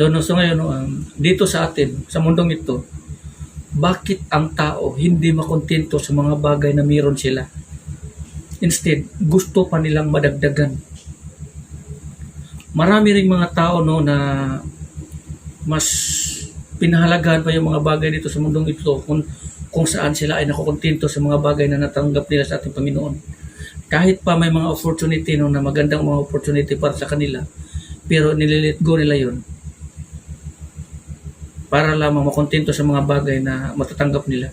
Lalo so ngayon, um, dito sa atin, sa mundong ito, bakit ang tao hindi makontento sa mga bagay na meron sila? Instead, gusto pa nilang madagdagan. Marami ring mga tao no na mas pinahalagahan pa yung mga bagay dito sa mundong ito kung, kung saan sila ay nakukontento sa mga bagay na natanggap nila sa ating Panginoon. Kahit pa may mga opportunity no, na magandang mga opportunity para sa kanila, pero nililit go nila yon para lamang makontento sa mga bagay na matatanggap nila.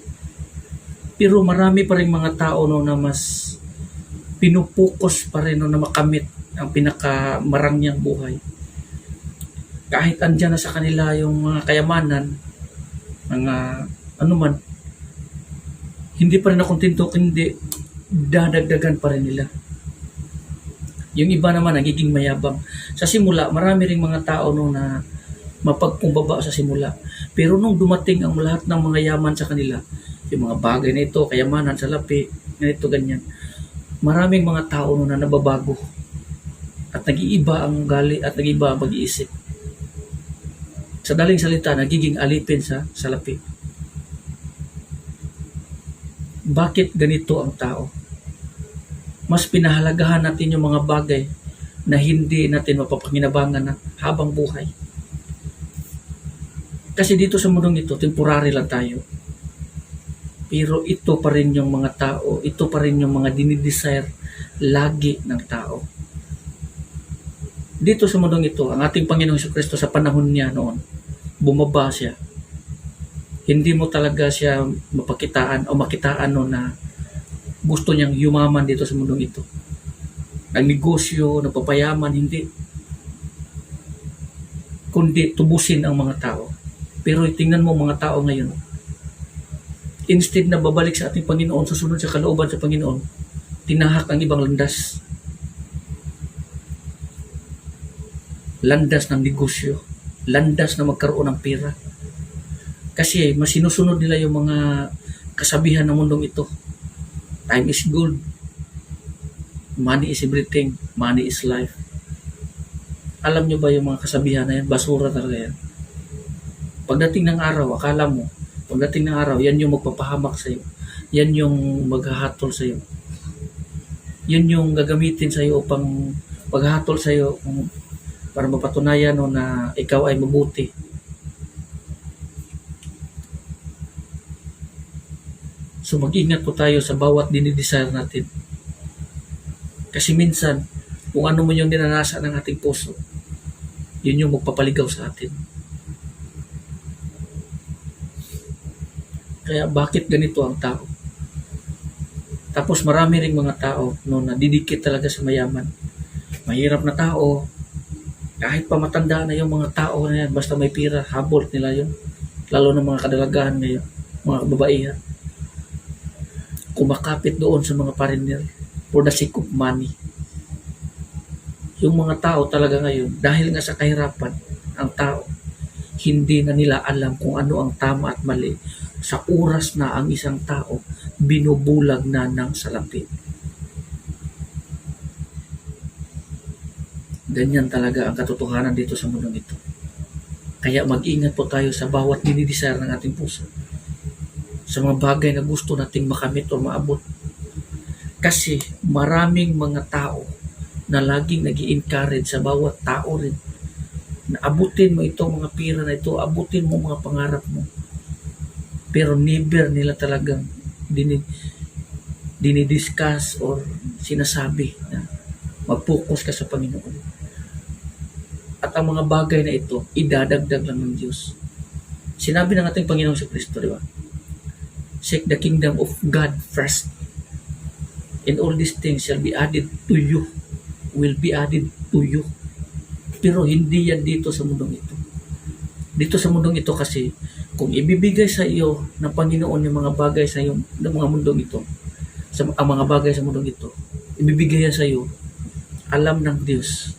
Pero marami pa rin mga tao no, na mas pinupokus pa rin no, na makamit ang pinakamarangyang buhay. Kahit andyan na sa kanila yung mga kayamanan, mga ano man, hindi pa rin nakontento, hindi dadagdagan pa rin nila. Yung iba naman nagiging mayabang. Sa simula, marami ring mga tao no na mapagkumbaba sa simula. Pero nung dumating ang lahat ng mga yaman sa kanila, yung mga bagay na ito, kayamanan, salapi, ganito, ganyan, maraming mga tao no na nababago. At nag-iiba ang gali at nag-iiba ang pag-iisip. Sa daling salita, nagiging alipin sa salapi. Bakit ganito ang tao? Mas pinahalagahan natin yung mga bagay na hindi natin mapapanginabangan na habang buhay. Kasi dito sa mundong ito, temporary lang tayo. Pero ito pa rin yung mga tao, ito pa rin yung mga dinidesire lagi ng tao. Dito sa mundong ito, ang ating Panginoong Kristo sa panahon niya noon, bumaba siya. Hindi mo talaga siya mapakitaan o makitaan no na gusto niyang yumaman dito sa mundong ito. Nagnegosyo, nagpapayaman, hindi. Kundi tubusin ang mga tao. Pero tingnan mo mga tao ngayon, instead na babalik sa ating Panginoon, susunod sa kalooban sa Panginoon, tinahak ang ibang landas. Landas ng negosyo. Landas na magkaroon ng pera. Kasi mas sinusunod nila yung mga kasabihan ng mundong ito. Time is gold. Money is everything. Money is life. Alam nyo ba yung mga kasabihan na yan? Basura talaga yan. Pagdating ng araw, akala mo, pagdating ng araw, yan yung magpapahamak sa'yo. Yan yung maghahatol sa'yo. Yan yung gagamitin sa'yo upang paghatol sa'yo kung para mapatunayan no, na ikaw ay mabuti. So mag-ingat po tayo sa bawat dinidesire natin. Kasi minsan, kung ano mo yung dinanasa ng ating puso, yun yung magpapaligaw sa atin. Kaya bakit ganito ang tao? Tapos marami ring mga tao no, na didikit talaga sa mayaman. Mahirap na tao, kahit pa matanda na yung mga tao na yan, basta may pira, habol nila yun. Lalo ng mga kadalagahan ngayon, mga kababaihan. Kumakapit doon sa mga pariner for the sake of money. Yung mga tao talaga ngayon, dahil nga sa kahirapan, ang tao, hindi na nila alam kung ano ang tama at mali. Sa oras na ang isang tao, binubulag na ng salapi. Ganyan talaga ang katotohanan dito sa mundong ito. Kaya mag-ingat po tayo sa bawat dinidesire ng ating puso. Sa mga bagay na gusto nating makamit o maabot. Kasi maraming mga tao na laging nag encourage sa bawat tao rin na abutin mo itong mga pira na ito, abutin mo mga pangarap mo. Pero never nila talagang dini, dinidiscuss or sinasabi na mag-focus ka sa Panginoon. At ang mga bagay na ito, idadagdag lang ng Diyos. Sinabi ng ating Panginoong sa Kristo, di ba? Seek the kingdom of God first. And all these things shall be added to you. Will be added to you. Pero hindi yan dito sa mundong ito. Dito sa mundong ito kasi, kung ibibigay sa iyo ng Panginoon yung mga bagay sa iyo, ng mga mundong ito, sa, ang mga bagay sa mundong ito, ibibigay yan sa iyo, alam ng Diyos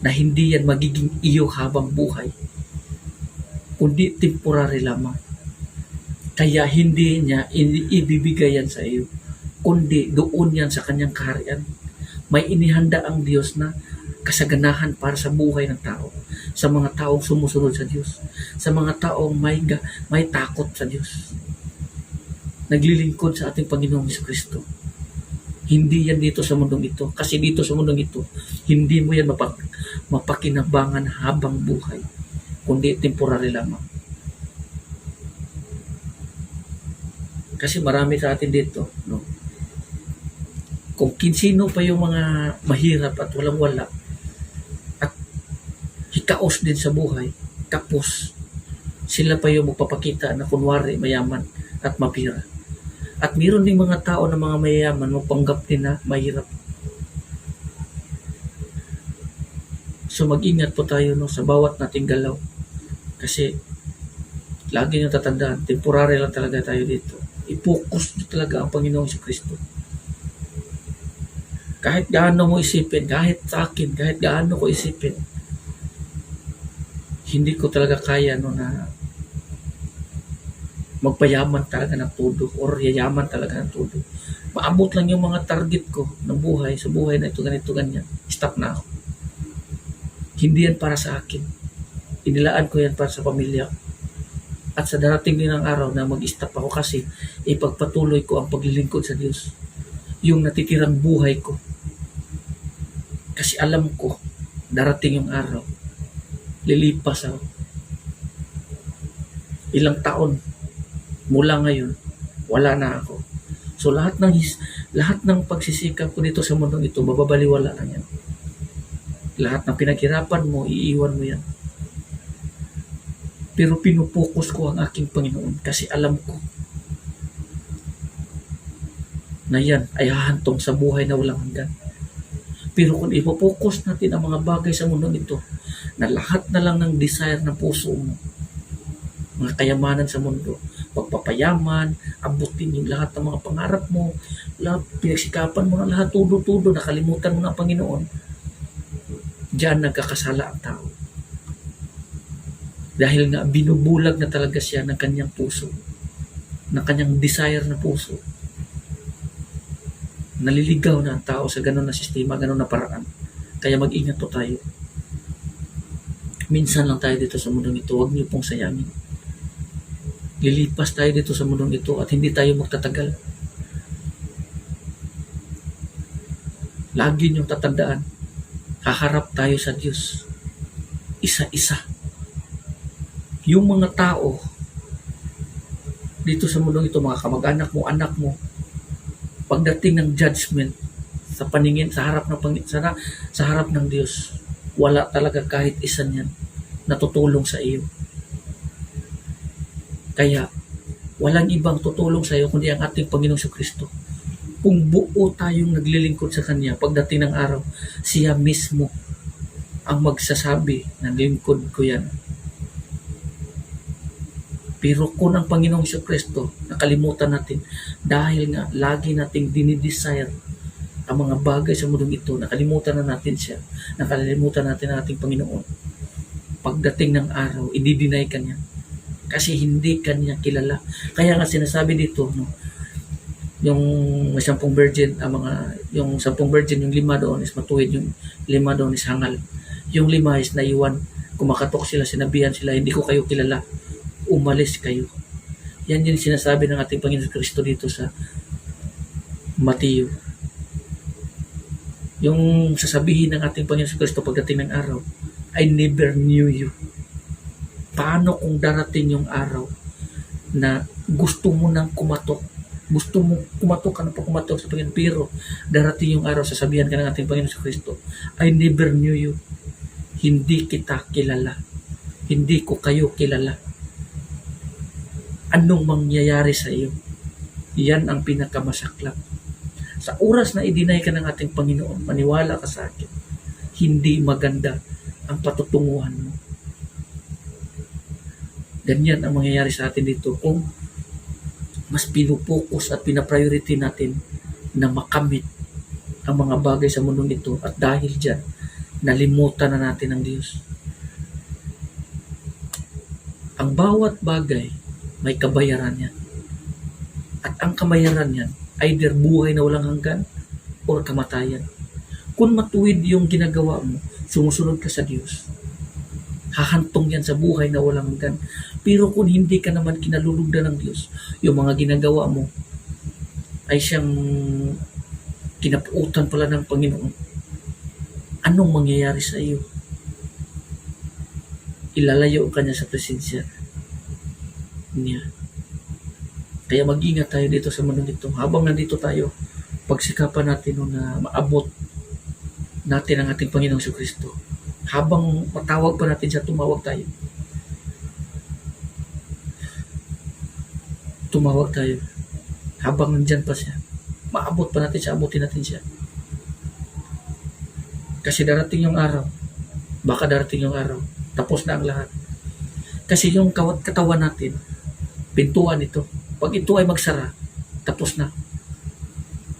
na hindi yan magiging iyo habang buhay, kundi temporary lamang. Kaya hindi niya ibibigay yan sa iyo, kundi doon yan sa kanyang kaharian. May inihanda ang Diyos na kasaganahan para sa buhay ng tao. Sa mga taong sumusunod sa Diyos, sa mga taong may, may takot sa Diyos. Naglilingkod sa ating Panginoong Kristo. Hindi yan dito sa mundong ito. Kasi dito sa mundong ito, hindi mo yan mapak mapakinabangan habang buhay. Kundi temporary lamang. Kasi marami sa atin dito, no? Kung kinsino pa yung mga mahirap at walang wala, at hikaos din sa buhay, kapos, sila pa yung magpapakita na kunwari mayaman at mapira. At meron ding mga tao na mga mayayaman magpanggap din na mahirap. So mag-ingat po tayo no, sa bawat nating galaw. Kasi lagi nyo tatandaan, temporary lang talaga tayo dito. I-focus nyo talaga ang Panginoong Hesus Kristo. Kahit gaano mo isipin, kahit sa akin, kahit gaano ko isipin, hindi ko talaga kaya no na magpayaman talaga ng todo or yayaman talaga ng todo. Maabot lang yung mga target ko ng buhay, sa buhay na ito, ganito, ganyan. Stop na ako. Hindi yan para sa akin. Inilaan ko yan para sa pamilya. At sa darating din ng araw na mag-stop ako kasi ipagpatuloy ko ang paglilingkod sa Diyos. Yung natitirang buhay ko. Kasi alam ko, darating yung araw. Lilipas ako. Ilang taon mula ngayon, wala na ako. So lahat ng lahat ng pagsisikap ko dito sa mundong ito, mababaliwala na yan. Lahat ng pinaghirapan mo, iiwan mo yan. Pero pinupokus ko ang aking Panginoon kasi alam ko na yan ay hahantong sa buhay na walang hanggan. Pero kung ipopokus natin ang mga bagay sa mundong ito, na lahat na lang ng desire ng puso mo, mga kayamanan sa mundo, pagpapayaman, abutin yung lahat ng mga pangarap mo, lahat, pinagsikapan mo na lahat, tudo-tudo, nakalimutan mo na ang Panginoon, diyan nagkakasala ang tao. Dahil nga binubulag na talaga siya ng kanyang puso, ng kanyang desire na puso. Naliligaw na ang tao sa ganun na sistema, ganun na paraan. Kaya mag-ingat po tayo. Minsan lang tayo dito sa mundong ito, huwag niyo pong sayangin. Lilipas tayo dito sa mundong ito at hindi tayo magtatagal. Lagi niyong tatandaan, haharap tayo sa Diyos. Isa-isa. Yung mga tao dito sa mundong ito, mga kamag-anak mo, anak mo, pagdating ng judgment sa paningin, sa harap ng pangin, sa, sa harap ng Diyos, wala talaga kahit isa niyan na tutulong sa iyo. Kaya, walang ibang tutulong sa iyo kundi ang ating Panginoong Hesus Kristo. Kung buo tayong naglilingkod sa Kanya, pagdating ng araw, siya mismo ang magsasabi na lingkod ko yan. Pero kung ang Panginoong Hesus Kristo, nakalimutan natin, dahil nga lagi nating dinidesire ang mga bagay sa mundong ito, nakalimutan na natin siya, nakalimutan natin ang ating Panginoon. Pagdating ng araw, i-deny ka niya. Kasi hindi ka niya kilala. Kaya nga sinasabi dito, no, yung may sampung virgin, ang mga, yung sampung virgin, yung lima doon is matuwid, yung lima doon is hangal. Yung lima is naiwan. Kumakatok sila, sinabihan sila, hindi ko kayo kilala. Umalis kayo. Yan yung sinasabi ng ating Panginoon Kristo dito sa Mateo. Yung sasabihin ng ating Panginoon Kristo pagdating ng araw, I never knew you. Paano kung darating yung araw na gusto mo nang kumatok gusto mo kumatok ka na pa kumatok sa Panginoon pero darating yung araw sasabihan ka ng ating Panginoon sa Kristo I never knew you hindi kita kilala hindi ko kayo kilala anong mangyayari sa iyo? Yan ang pinakamasaklap. Sa oras na i-deny ka ng ating Panginoon maniwala ka sa akin hindi maganda ang patutunguhan mo. Ganyan ang mangyayari sa atin dito kung mas pinupokus at pinapriority natin na makamit ang mga bagay sa mundong ito at dahil dyan, nalimutan na natin ang Diyos. Ang bawat bagay may kabayaran yan. At ang kabayaran yan, either buhay na walang hanggan or kamatayan. Kung matuwid yung ginagawa mo, sumusunod ka sa Diyos, hahantong yan sa buhay na walang hanggan. Pero kung hindi ka naman kinalulugdan ng Diyos, yung mga ginagawa mo ay siyang kinapuutan pala ng Panginoon. Anong mangyayari sa iyo? Ilalayo ka niya sa presensya niya. Kaya mag-ingat tayo dito sa mundo. Habang nandito tayo, pagsikapan natin na maabot natin ang ating Panginoong Hesus Kristo. Habang matawag pa natin siya, tumawag tayo. Tumawag tayo. Habang nandyan pa siya, maabot pa natin siya, abutin natin siya. Kasi darating yung araw, baka darating yung araw, tapos na ang lahat. Kasi yung katawan natin, pintuan ito. Pag ito ay magsara, tapos na.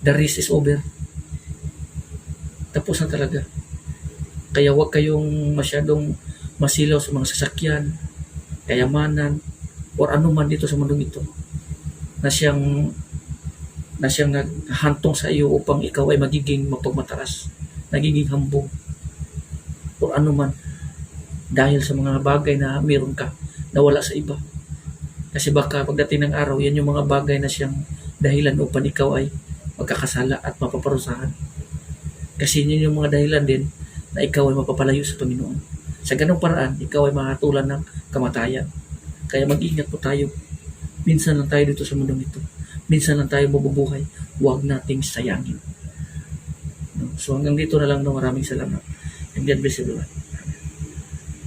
The race is over. Tapos na talaga. Kaya huwag kayong masyadong masilaw sa mga sasakyan, kayamanan, or ano man dito sa mundong ito na siyang na siyang naghantong sa iyo upang ikaw ay magiging mapagmataas, nagiging hambong, or ano man dahil sa mga bagay na meron ka na wala sa iba. Kasi baka pagdating ng araw, yan yung mga bagay na siyang dahilan upang ikaw ay magkakasala at mapaparusahan. Kasi yun yung mga dahilan din na ikaw ay mapapalayo sa Panginoon. Sa ganong paraan, ikaw ay mahatulan ng kamatayan. Kaya mag-ingat po tayo. Minsan lang tayo dito sa mundong ito. Minsan lang tayo mabubuhay. Huwag nating sayangin. So hanggang dito na lang. No? Maraming salamat. And God bless everyone.